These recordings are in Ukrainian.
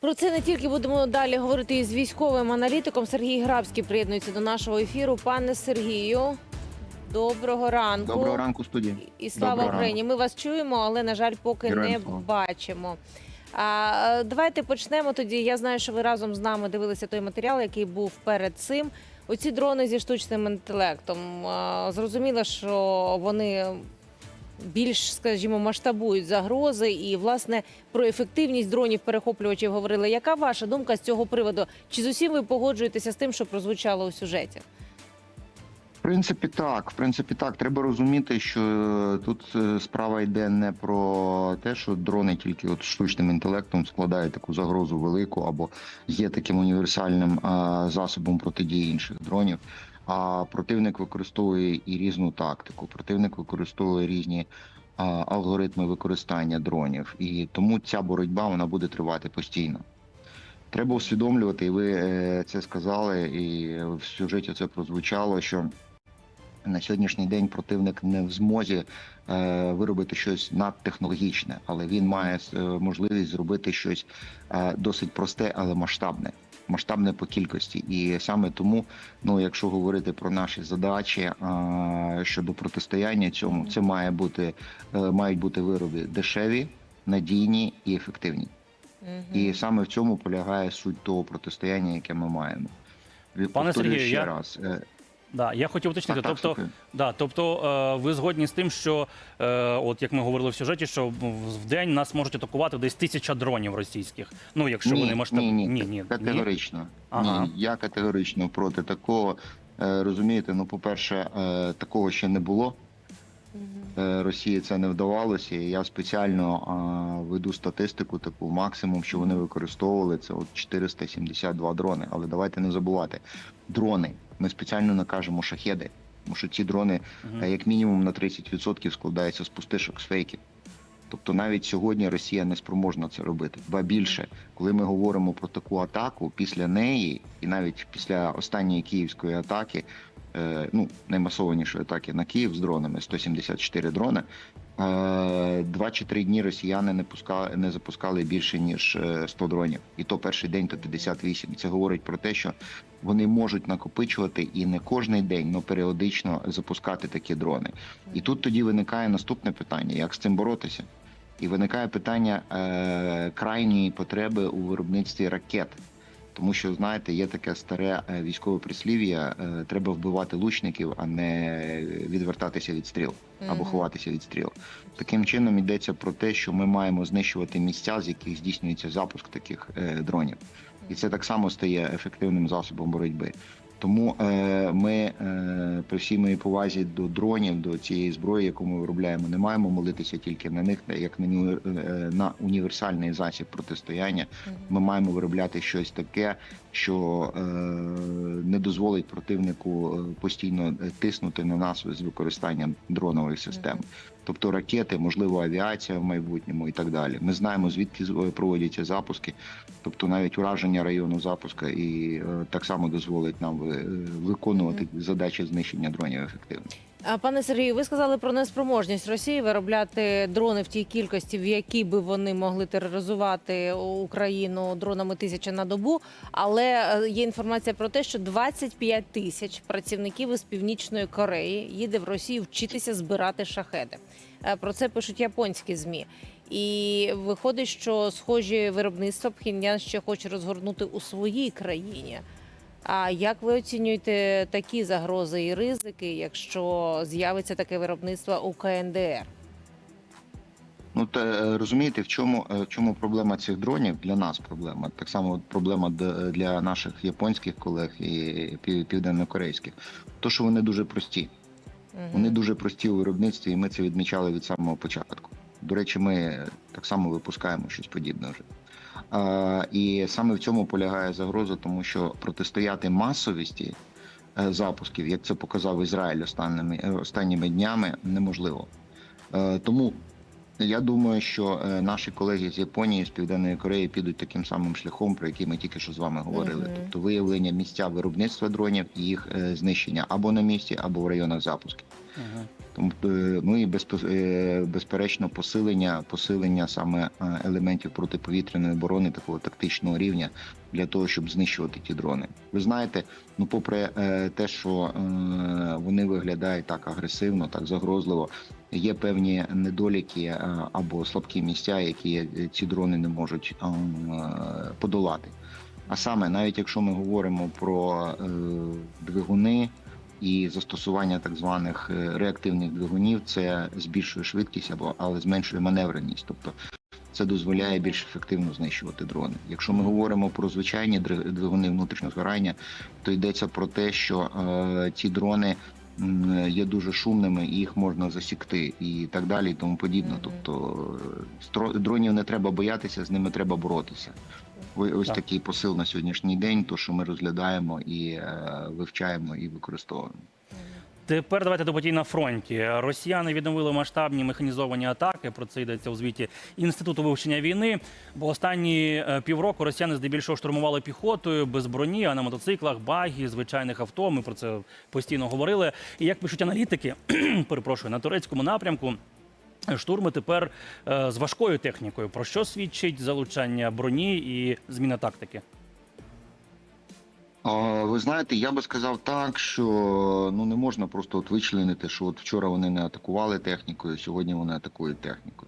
Про це не тільки будемо далі говорити із військовим аналітиком. Сергій Грабський приєднується до нашого ефіру. Пане Сергію, доброго ранку. Доброго ранку, студії. І слава Доброго Україні. Ми вас чуємо, але на жаль, поки Героям не слава. бачимо. А, давайте почнемо тоді. Я знаю, що ви разом з нами дивилися той матеріал, який був перед цим. Оці дрони зі штучним інтелектом. Зрозуміло, що вони більш, скажімо, масштабують загрози. І власне про ефективність дронів перехоплювачів говорили. Яка ваша думка з цього приводу? Чи з усім ви погоджуєтеся з тим, що прозвучало у сюжеті? В принципі, так. В принципі, так. Треба розуміти, що е, тут е, справа йде не про те, що дрони тільки от штучним інтелектом складають таку загрозу велику, або є таким універсальним засобом протидії інших дронів. А противник використовує і різну тактику. Противник використовує різні а, алгоритми використання дронів, і тому ця боротьба вона буде тривати постійно. Треба усвідомлювати, і ви е, це сказали, і в сюжеті це прозвучало, що на сьогоднішній день противник не в змозі е, виробити щось надтехнологічне, але він має е, можливість зробити щось е, досить просте, але масштабне. Масштабне по кількості, і саме тому, ну якщо говорити про наші задачі е, щодо протистояння цьому, це має бути е, мають бути вироби дешеві, надійні і ефективні. І саме в цьому полягає суть того протистояння, яке ми маємо. Пане Повторюю Сергію, ще я- раз. Да, я хотів уточнити. так, тобто, так, да, тобто, е, ви згодні з тим, що е, от як ми говорили в сюжеті, що в день нас можуть атакувати десь тисяча дронів російських. Ну, якщо ні, вони масштаб... ні, ні, ні, ні, категорично. Ага. Ні, я категорично проти такого. Е, Розумієте, ну, по-перше, е, такого ще не було. Е, Росії це не вдавалося. І я спеціально веду статистику, таку максимум, що вони використовували, це от 472 дрони. Але давайте не забувати. Дрони. Ми спеціально не кажемо шахеди, тому що ці дрони е, як мінімум на 30% складаються з пустишок, з фейків. Тобто навіть сьогодні Росія не спроможна це робити. Ба більше, коли ми говоримо про таку атаку, після неї, і навіть після останньої київської атаки, ну наймасованішої атаки на Київ з дронами, 174 дрони. е, Два чи три дні росіяни не пускали, не запускали більше ніж е, 100 дронів, і то перший день то 58. Це говорить про те, що вони можуть накопичувати і не кожний день, але періодично запускати такі дрони. І тут тоді виникає наступне питання: як з цим боротися? І виникає питання е, крайньої потреби у виробництві ракет. Тому що, знаєте, є таке старе е, військове прислів'я: е, треба вбивати лучників, а не відвертатися від стріл або ховатися від стріл. Таким чином йдеться про те, що ми маємо знищувати місця, з яких здійснюється запуск таких е, дронів. І це так само стає ефективним засобом боротьби. Тому е, ми е, при всій моїй повазі до дронів, до цієї зброї, яку ми виробляємо, не маємо молитися тільки на них, як на, е, на універсальний засіб протистояння. Ми маємо виробляти щось таке, що е, не дозволить противнику постійно тиснути на нас з використанням дронових систем. Тобто ракети, можливо, авіація в майбутньому і так далі. Ми знаємо звідки проводяться запуски, тобто навіть ураження району запуска, і е, так само дозволить нам виконувати задачі знищення дронів ефективно. А пане Сергію, ви сказали про неспроможність Росії виробляти дрони в тій кількості, в якій би вони могли тероризувати Україну дронами тисяча на добу. Але е, є інформація про те, що 25 тисяч працівників із північної Кореї їде в Росію вчитися збирати шахеди. Е, Про це пишуть японські змі. І виходить, що схожі виробництва Пхеньян ще хоче розгорнути у своїй країні. А як ви оцінюєте такі загрози і ризики, якщо з'явиться таке виробництво у КНДР? Ну та е, розумієте, в чому е, в чому проблема цих дронів для нас проблема. Так само проблема для наших японських колег і пів- південнокорейських. То, що вони дуже прості. Вони дуже прості у виробництві, і ми це відмічали від самого початку. До речі, ми так само випускаємо щось подібне вже. А, і саме в цьому полягає загроза, тому що протистояти масовісті е, запусків, як це показав Ізраїль останніми, е, останніми днями, неможливо. Е, тому Я думаю, що е, наші колеги з Японії, з Південної Кореї підуть таким самим шляхом, про який ми тільки що з вами говорили. Мгм. Тобто виявлення місця виробництва дронів і їх е, знищення або на місці, або в районах запусків. Мгм. Е, ну і е, безперечно посилення, посилення саме е, елементів протиповітряної оборони такого тактичного рівня для того, щоб знищувати ті дрони. Ви знаєте, ну попри те, що вони виглядають так агресивно, так загрозливо, є певні недоліки або слабкі місця, які ці дрони не можуть подолати. А саме, навіть якщо ми говоримо про двигуни і застосування так званих е, реактивних двигунів, це збільшує швидкість або але зменшує маневреність. Тобто це дозволяє більш ефективно знищувати дрони. Якщо ми говоримо про звичайні двигуни внутрішнього згорання, то йдеться про те, що е, ці дрони є дуже шумними і їх можна засікти, і так далі, і тому подібне. Тобто е, дронів не треба боятися, з ними треба боротися. Ось Так. такий посил на сьогоднішній день, то що ми розглядаємо і е, вивчаємо і використовуємо. Тепер давайте до подій на фронті. Росіяни відновили масштабні механізовані атаки. Про це йдеться у звіті інституту вивчення війни. Бо останні е, півроку росіяни здебільшого штурмували піхотою без броні, а на мотоциклах, багі, звичайних авто. Ми про це постійно говорили. І як пишуть аналітики, перепрошую на турецькому напрямку. Штурми тепер е, з важкою технікою. Про що свідчить залучання броні і зміна тактики? Ви знаєте, я би сказав так, що ну не можна просто от вичленити, що от вчора вони не атакували технікою, сьогодні вони атакують технікою.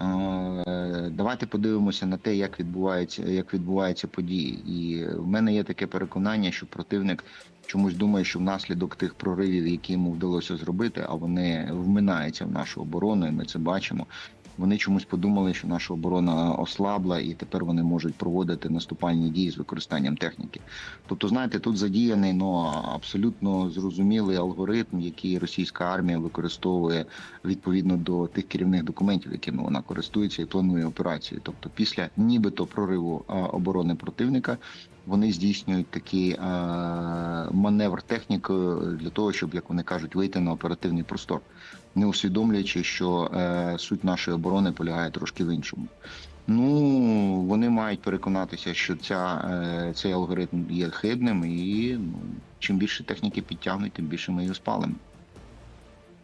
Е, Давайте подивимося на те, як відбуваються, як відбуваються події. І в мене є таке переконання, що противник чомусь думає, що внаслідок тих проривів, які йому вдалося зробити, а вони вминаються в нашу оборону, і ми це бачимо. Вони чомусь подумали, що наша оборона ослабла, і тепер вони можуть проводити наступальні дії з використанням техніки. Тобто, знаєте, тут задіяний ну, абсолютно зрозумілий алгоритм, який російська армія використовує відповідно до тих керівних документів, якими вона користується і планує операції. Тобто, після нібито прориву оборони противника. Вони здійснюють такий а, маневр технікою для того, щоб, як вони кажуть, вийти на оперативний простор, не усвідомлюючи, що е, суть нашої оборони полягає трошки в іншому. Ну вони мають переконатися, що ця, е, цей алгоритм є хибним, і ну, чим більше техніки підтягнуть, тим більше ми її спалимо.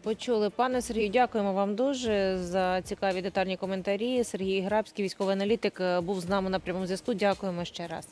Почули, пане Сергію, дякуємо вам дуже за цікаві детальні коментарі. Сергій Грабський, військовий аналітик, е, був з нами на прямому зв'язку. Дякуємо ще раз.